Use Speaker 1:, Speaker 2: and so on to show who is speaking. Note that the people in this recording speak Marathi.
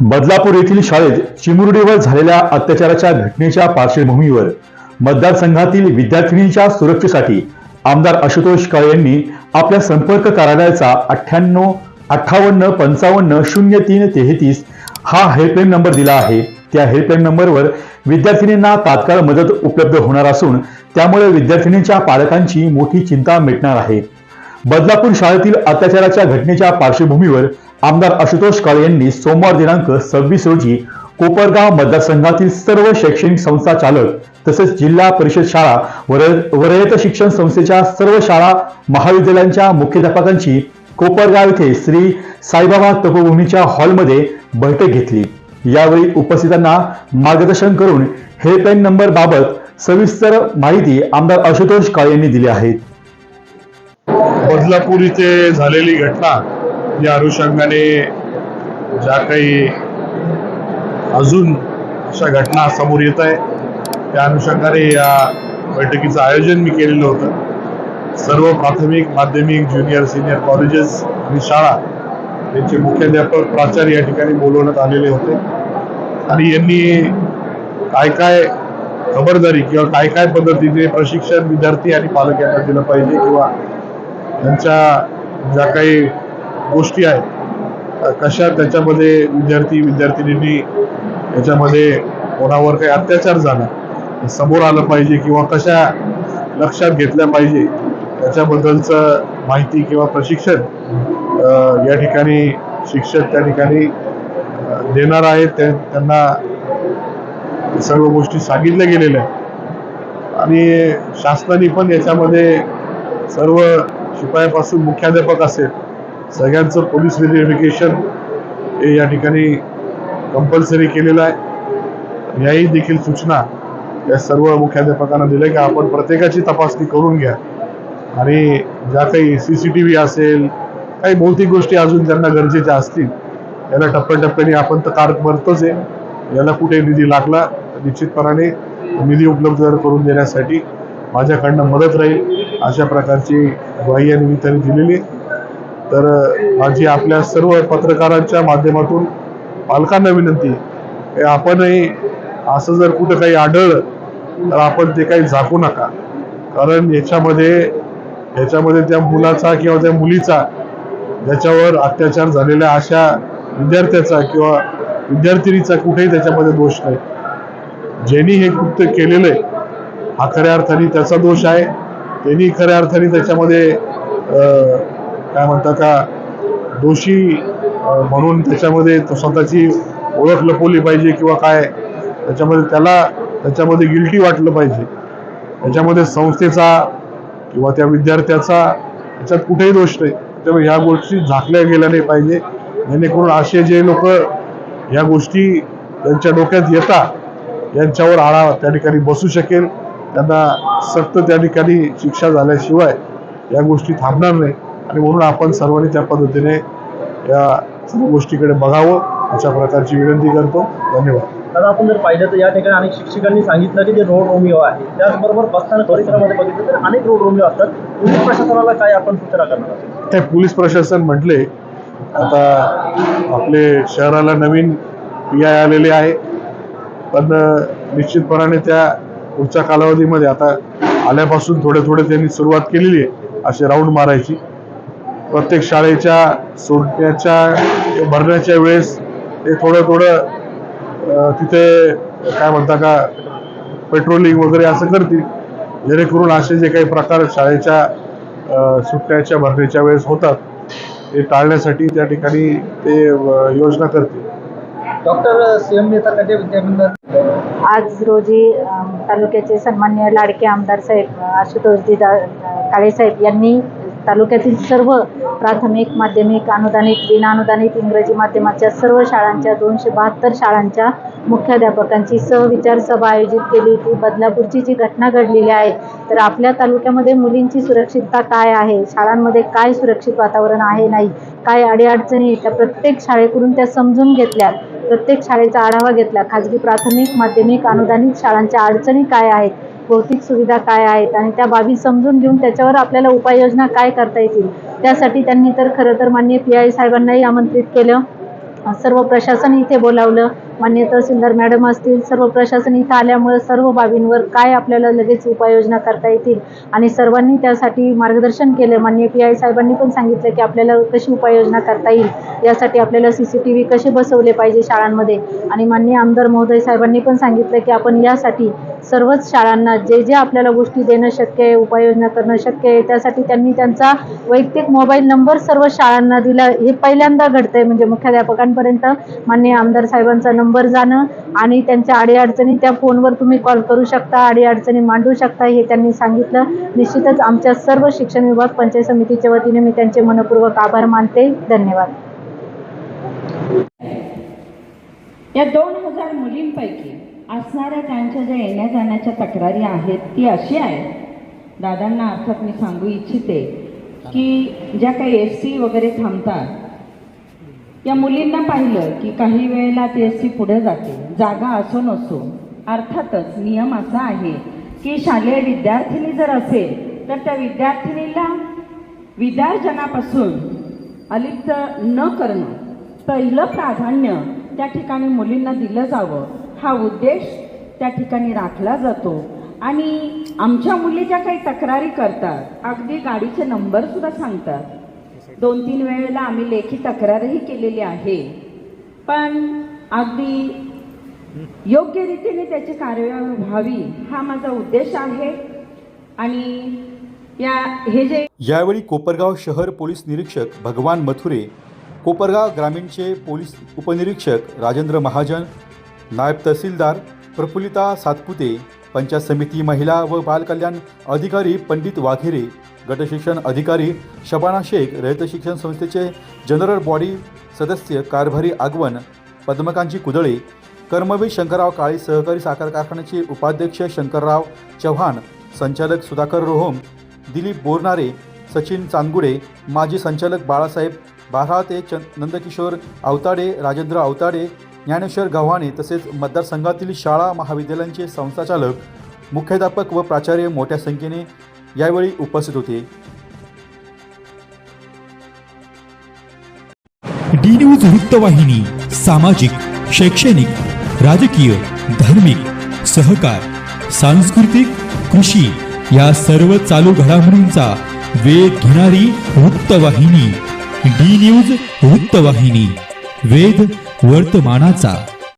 Speaker 1: बदलापूर येथील शाळेत चिमुरडीवर झालेल्या अत्याचाराच्या घटनेच्या पार्श्वभूमीवर मतदारसंघातील विद्यार्थिनींच्या सुरक्षेसाठी आमदार आशुतोष काळे यांनी आपल्या संपर्क कार्यालयाचा अठ्ठ्याण्णव अठ्ठावन्न पंचावन्न शून्य तीन तेहतीस हा हेल्पलाईन नंबर दिला आहे. त्या हेल्पलाईन नंबरवर विद्यार्थिनींना तात्काळ मदत उपलब्ध होणार असून त्यामुळे विद्यार्थिनींच्या पालकांची मोठी चिंता मिटणार आहे. बदलापूर शाळेतील अत्याचाराच्या घटनेच्या पार्श्वभूमीवर आमदार आशुतोष काळे यांनी सोमवार दिनांक सव्वीस रोजी कोपरगाव मतदारसंघातील सर्व शैक्षणिक संस्था चालक तसेच जिल्हा परिषद शाळा वरयत शिक्षण संस्थेच्या सर्व शाळा महाविद्यालयांच्या मुख्याध्यापकांची कोपरगाव येथे श्री साईबाबा तपोभूमीच्या हॉलमध्ये बैठक घेतली. यावेळी उपस्थितांना मार्गदर्शन करून हेल्पलाईन नंबर बाबत सविस्तर माहिती आमदार आशुतोष काळे यांनी दिली आहे.
Speaker 2: बदलापूर इथे झालेली घटना या अनुषंगाने ज्या काही अजून अशा घटना समोर येत आहे त्या अनुषंगाने या बैठकीचं आयोजन मी केलेलं होतं. सर्व प्राथमिक माध्यमिक ज्युनियर सिनियर कॉलेजेस आणि शाळा यांचे मुख्याध्यापक प्राचार्य या ठिकाणी बोलवण्यात आलेले होते. आणि यांनी काय काय खबरदारी किंवा काय काय पद्धतीने प्रशिक्षण विद्यार्थी आणि पालक यांना दिलं पाहिजे किंवा त्यांच्या ज्या काही गोष्टी आहेत. कशा त्याच्यामध्ये विद्यार्थी विद्यार्थिनींनी याच्यामध्ये कोणावर काही अत्याचार झाला समोर आलं पाहिजे किंवा कशा लक्षात घेतल्या पाहिजे त्याच्याबद्दलचं माहिती किंवा प्रशिक्षण या ठिकाणी शिक्षक त्या ठिकाणी देणार आहेत त्यांना सर्व गोष्टी सांगितल्या गेलेल्या आहेत. आणि शासनाने पण याच्यामध्ये सर्व शिपायापासून मुख्याध्यापक असेल सगळ्यांचं पोलीस व्हेरिफिकेशन हे या ठिकाणी कंपल्सरी केलेलं आहे. याही देखील सूचना या सर्व मुख्याध्यापकांना दिल्या की आपण प्रत्येकाची तपासणी करून घ्या. आणि ज्या काही सी सी टी व्ही असेल काही भौतिक गोष्टी अजून त्यांना गरजेच्या असतील याला टप्प्याटप्प्याने आपण तर कार भरतोच आहे. याला कुठे निधी लागला निश्चितपणाने निधी उपलब्ध करून देण्यासाठी माझ्याकडनं मदत राहील अशा प्रकारची ग्वाही या निमित्ताने दिलेली आहे. तर माझी आपल्या सर्व पत्रकारांच्या माध्यमातून पालकांना विनंती आहे. आपणही असं जर कुठं काही आढळलं तर आपण ते काही झाकू नका. कारण याच्यामध्ये याच्यामध्ये त्या मुलाचा किंवा त्या मुलीचा ज्याच्यावर अत्याचार झालेल्या अशा विद्यार्थ्याचा किंवा विद्यार्थिनीचा कुठेही त्याच्यामध्ये दोष नाही. ज्यांनी हे कृत्य केलेलं आहे हा खऱ्या अर्थाने त्याचा दोष आहे. त्यांनी खऱ्या अर्थाने त्याच्यामध्ये काय म्हणतात का दोषी म्हणून त्याच्यामध्ये स्वतःची ओळख लपवली पाहिजे किंवा काय त्याच्यामध्ये त्याला त्याच्यामध्ये गिल्टी वाटलं पाहिजे. त्याच्यामध्ये संस्थेचा किंवा त्या विद्यार्थ्याचा त्याच्यात कुठेही दोष नाही. त्यामुळे ह्या गोष्टी झाकल्या गेल्या नाही पाहिजे. जेणेकरून असे जे लोक ह्या गोष्टी त्यांच्या डोक्यात येतात यांच्यावर आळा त्या ठिकाणी बसू शकेल. त्यांना सक्त त्या ठिकाणी शिक्षा झाल्याशिवाय या गोष्टी थांबणार नाही. आणि म्हणून आपण सर्वांनी त्या पद्धतीने या सर्व गोष्टीकडे बघावं अशा प्रकारची विनंती करतो. धन्यवाद.
Speaker 3: आता आपण जर पाहिलं तर या ठिकाणी अनेक शिक्षकांनी सांगितलं की जे रोड रोमिओ आहे. त्याचबरोबर बसताना परिसरामध्ये बघितलं तर अनेक रोड रोमिओ असतात. पोलीस प्रशासनाला काय आपण सूचना करणार
Speaker 2: ते पोलीस प्रशासन म्हटले आता आपले शहराला नवीन पी आय आलेले आहे. पण निश्चितपणाने त्या पुढच्या कालावधीमध्ये आता आल्यापासून थोडे थोडे त्यांनी सुरुवात केलेली आहे असे राऊंड मारायची. प्रत्येक शाळेच्या सोडण्याच्या भरण्याच्या वेळेस ते थोडं थोडं अं, तिथे काय म्हणता का पेट्रोलिंग वगैरे असं करतील. जेणेकरून असे जे काही प्रकार शाळेच्या अं, सुटण्याच्या भरण्याच्या वेळेस होतात ते टाळण्यासाठी त्या ठिकाणी ते योजना करतील.
Speaker 3: डॉक्टर सीएम नेता कधी विद्यामंदिर
Speaker 4: आज रोजी तालुक्याचे सन्मान्य लाडके आमदार साहेब आशुतोषजी दा काळेसाहेब यांनी तालुक्यातील सर्व प्राथमिक माध्यमिक अनुदानित विनाअनुदानित इंग्रजी माध्यमाच्या सर्व शाळांच्या दोनशे बहात्तर शाळांच्या मुख्याध्यापकांची सहविचार सभा आयोजित केली होती. बदलापूरची जी घटना घडलेली आहे तर आपल्या तालुक्यामध्ये मुलींची सुरक्षितता काय आहे? शाळांमध्ये काय सुरक्षित वातावरण आहे नाही? काय अडीअडचणी आहेत? त्या प्रत्येक शाळेकडून त्या समजून घेतल्या प्रत्येक शाळेचा आढावा घेतला. खाजगी प्राथमिक माध्यमिक अनुदानित शाळांच्या अडचणी काय आहेत? भौतिक सुविधा काय आहेत आणि त्या बाबी समजून घेऊन त्याच्यावर आपल्याला उपाययोजना काय करता येतील त्यासाठी त्यांनी तर खरं तर माननीय पी आय साहेबांनाही आमंत्रित केलं. सर्व प्रशासन इथे बोलावलं. मान्य तहसीलदार मॅडम असतील सर्व प्रशासन इथं आल्यामुळे सर्व बाबींवर काय आपल्याला लगेच उपाययोजना करता येतील? आणि सर्वांनी त्यासाठी मार्गदर्शन केलं. माननीय पी आय साहेबांनी पण सांगितलं की आपल्याला कशी उपाययोजना करता येईल? यासाठी आपल्याला सी सी टी व्ही कसे बसवले पाहिजे शाळांमध्ये? आणि माननीय आमदार महोदय साहेबांनी पण सांगितलं की आपण यासाठी सर्वच शाळांना जे जे आपल्याला गोष्टी देणं शक्य आहे उपाययोजना करणं शक्य आहे त्यासाठी त्यांनी त्यांचा वैयक्तिक मोबाईल नंबर सर्व शाळांना दिला. हे पहिल्यांदा घडतंय म्हणजे मुख्याध्यापकांपर्यंत माननीय आमदार साहेबांचा नंबर नंबर जाणं आणि त्यांच्या अडीअडचणी त्या फोनवर तुम्ही कॉल करू शकता अडीअडचणी मांडू शकता हे त्यांनी सांगितलं. निश्चितच आमच्या सर्व शिक्षण विभाग पंचायत समितीच्या वतीने मी त्यांचे मनपूर्वक आभार मानते. धन्यवाद.
Speaker 5: या दोन हजार मुलींपैकी असणाऱ्या त्यांच्या ज्या येण्या जाण्याच्या तक्रारी आहेत ती अशी आहे दादांना अर्थात मी सांगू इच्छिते की ज्या काही एस सी वगैरे थांबतात या मुलींना पाहिलं की काही वेळेला पी एस सी पुढे जाते. जागा असो नसो अर्थातच नियम असा आहे की शालेय विद्यार्थिनी जर असेल तर त्या विद्यार्थिनीला विद्यार्जनापासून अलिप्त न करणं पहिलं प्राधान्य त्या ठिकाणी मुलींना दिलं जावं. हा उद्देश त्या ठिकाणी राखला जातो. आणि आमच्या मुली ज्या काही तक्रारी करतात अगदी गाडीचे नंबरसुद्धा सांगतात. दोन तीन वेळेला आम्ही लेखी तक्रारही केलेली आहे. पण अगदी योग्य रीतीने त्याची कार्यवाही व्हावी हा माझा उद्देश आहे. आणि या हे जे
Speaker 1: यावेळी कोपरगाव शहर पोलीस निरीक्षक भगवान मथुरे कोपरगाव ग्रामीणचे पोलीस उपनिरीक्षक राजेंद्र महाजन नायब तहसीलदार प्रफुल्लिता सातपुते पंचायत समिती महिला व बालकल्याण अधिकारी पंडित वाघेरे गटशिक्षण अधिकारी शबाना शेख रयत शिक्षण संस्थेचे जनरल बॉडी सदस्य कारभारी आगवण पद्मकांची कुदळे कर्मवीर शंकरराव काळे सहकारी साखर कारखान्याचे उपाध्यक्ष शंकरराव चव्हाण संचालक सुधाकर रोहम दिलीप बोरनारे सचिन चांदगुडे माजी संचालक बाळासाहेब बाराते चंद नंदकिशोर आवताडे राजेंद्र आवताडे ज्ञानेश्वर गव्हाणे तसेच मतदारसंघातील शाळा महाविद्यालयांचे संस्थाचालक मुख्याध्यापक व प्राचार्य मोठ्या संख्येने यावेळी उपस्थित होते.
Speaker 6: डी न्यूज वृत्तवाहिनी सामाजिक शैक्षणिक राजकीय धार्मिक सहकार सांस्कृतिक कृषी या सर्व चालू घडामोडींचा वेध घेणारी वृत्तवाहिनी डी न्यूज वृत्तवाहिनी वेध वर्तमानाचा.